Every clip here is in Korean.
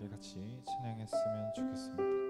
함께 같이 찬양했으면 좋겠습니다.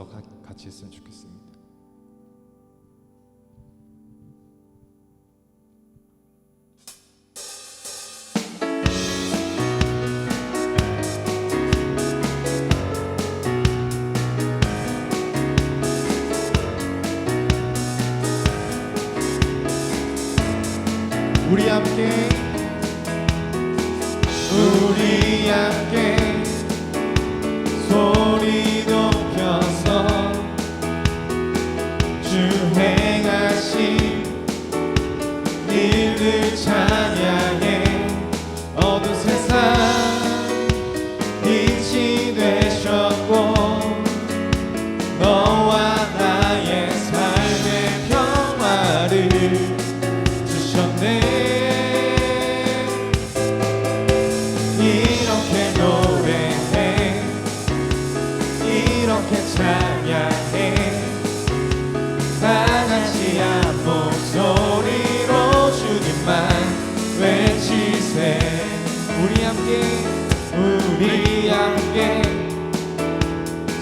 나눠서 가, 같이 했으면 좋겠습니다. 우리 함께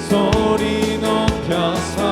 소리 높여서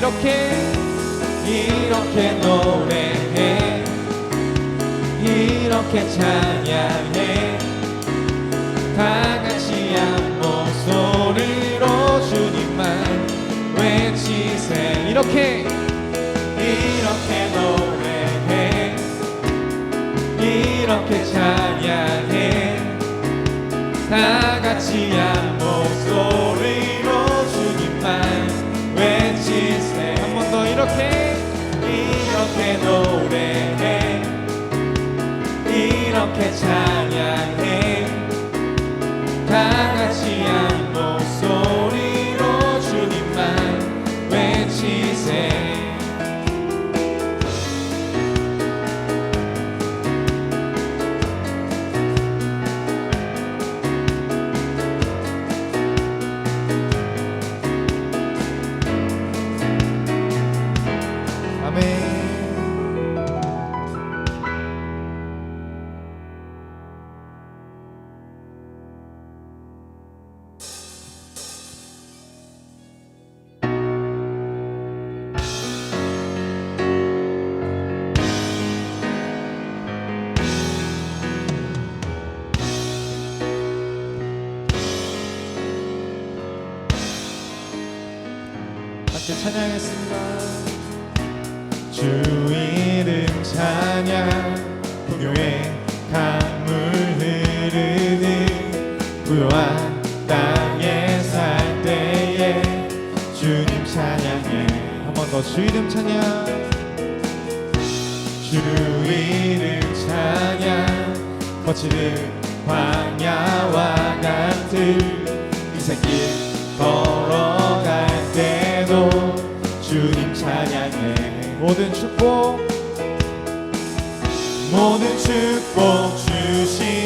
이렇게 이렇게 노래해. 이렇게 찬양해. 다 같이 한 목소리로 주님만 외치세 이렇게 이렇게 노래해. 이렇게 찬 ci 찬양했습니다. 주 이름 찬양 부교의 강물 흐르는 부요한 땅에 살 때에 주님 찬양해. 한 번 더 주 이름 찬양. 주 이름 찬양. 거치는 광야와 같은 이생길 모든 축복 모든 축복 주시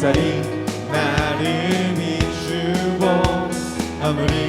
햇살이 나를 비추고 아무리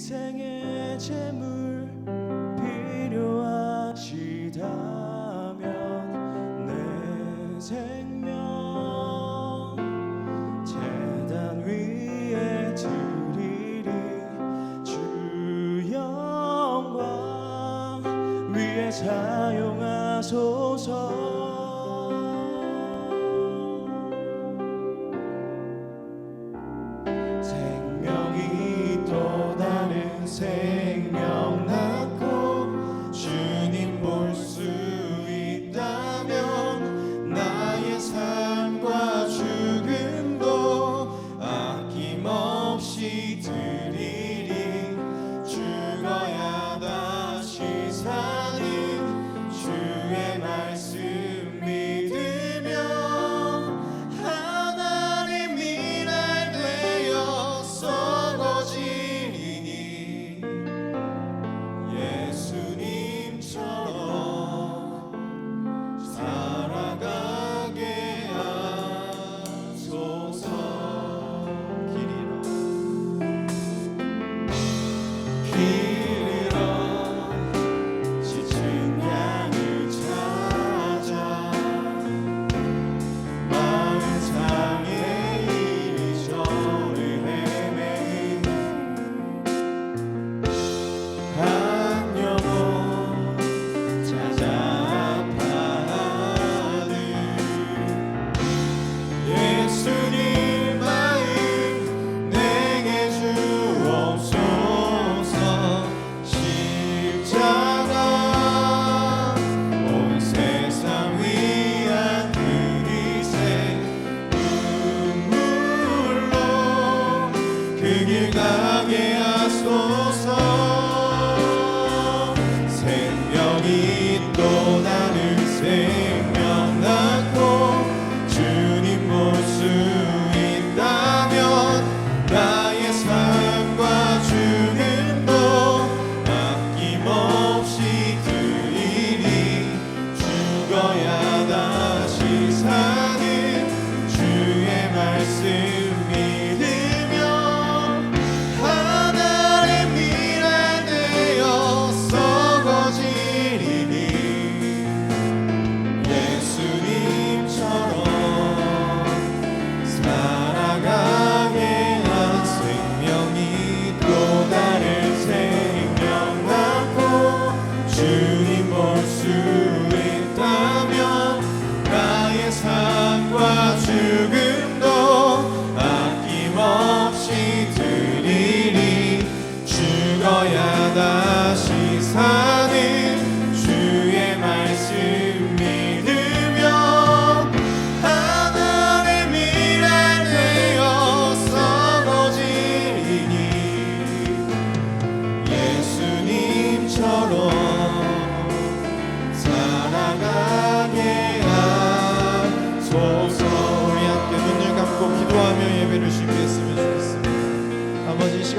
인생의 재물 필요하시다면 내 생명 재단 위에 드리리. 주 영광 위에 살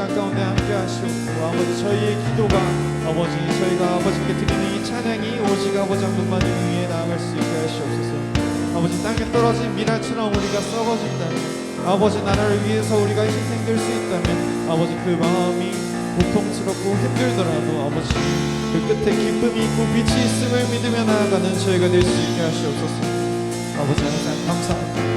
시간 가운데 함께 하시옵고 아버지 저희의 기도가 아버지 저희가 아버지께 드리는 이 찬양이 오직 아버지 한 분만을 위해 나아갈 수 있게 하시옵소서. 아버지 땅에 떨어진 미랄처럼 우리가 썩어진다면 아버지 나라를 위해서 우리가 희생될 수 있다면 아버지 그 마음이 고통스럽고 힘들더라도 아버지 그 끝에 기쁨이 있고 빛이 있음을 믿으며 나아가는 저희가 될 수 있게 하시옵소서. 아버지 항상 감사합니다